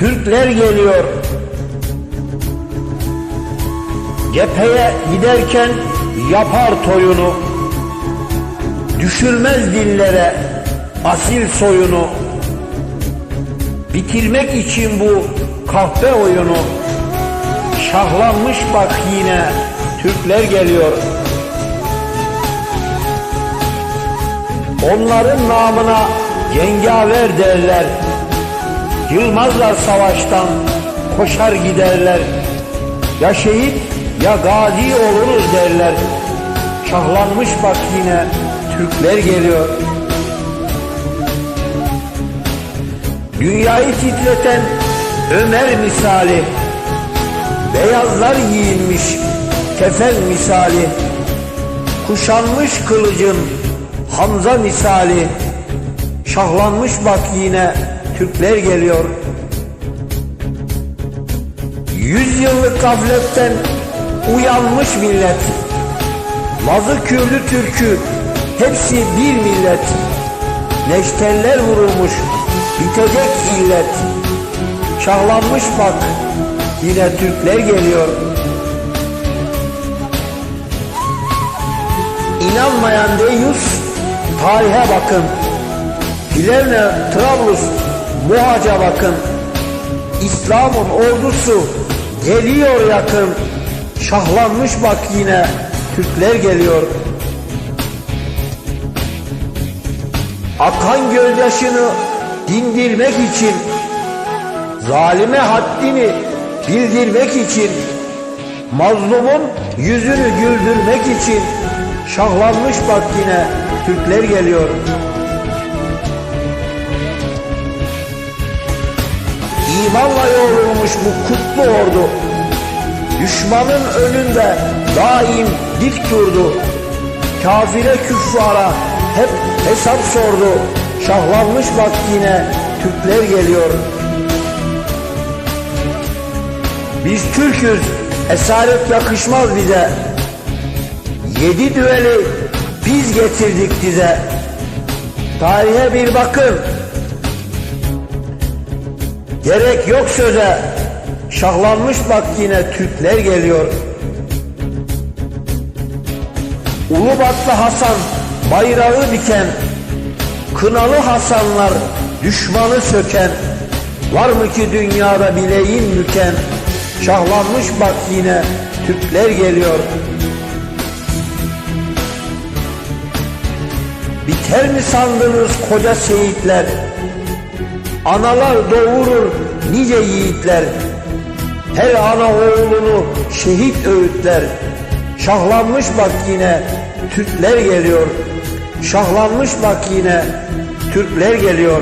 Türkler geliyor. Cepheye giderken yapar toyunu. Düşürmez dillere asil soyunu. Bitirmek için bu kahpe oyunu. Şahlanmış bak yine Türkler geliyor. Onların namına cengaver derler. Yılmazlar savaştan, koşar giderler. Ya şehit ya gazi oluruz derler. Şahlanmış bak yine Türkler geliyor. Dünyayı titreten Ömer misali. Beyazlar giyinmiş kefen misali. Kuşanmış kılıcın Hamza misali. Şahlanmış bak yine Türkler geliyor. Yüz yıllık gafletten uyanmış millet. Lazı Kürdü Türkü hepsi bir millet. Neşterler vurulmuş bitecek illet. Şahlanmış bak yine Türkler geliyor. İnanmayan deyus tarihe bakın. Plevne, Trablus, Muhaca bakın. İslam'ın ordusu geliyor yakın. Şahlanmış bak yine Türkler geliyor. Akan gözyaşını dindirmek için, zalime haddini bildirmek için, mazlumun yüzünü güldürmek için şahlanmış bak yine Türkler geliyor. İmanla yoğrulmuş bu kutlu ordu. Düşmanın önünde daim dik durdu. Kafire küffara hep hesap sordu. Şahlanmış bak yine Türkler geliyor. Biz Türk'üz, esaret yakışmaz bize. Yedi düveli biz getirdik dize. Tarihe bir bakın, Gerek yok söze. Şahlanmış bak yine Türkler geliyor. Ulubatlı Hasan bayrağı diken, kınalı Hasanlar düşmanı söken, var mı ki dünyada bileğin müken, şahlanmış bak yine Türkler geliyor. Biter mi sandınız koca şehitler? Analar doğurur nice yiğitler. Her ana oğlunu şehit öğütler. Şahlanmış bak yine Türkler geliyor. Şahlanmış bak yine Türkler geliyor.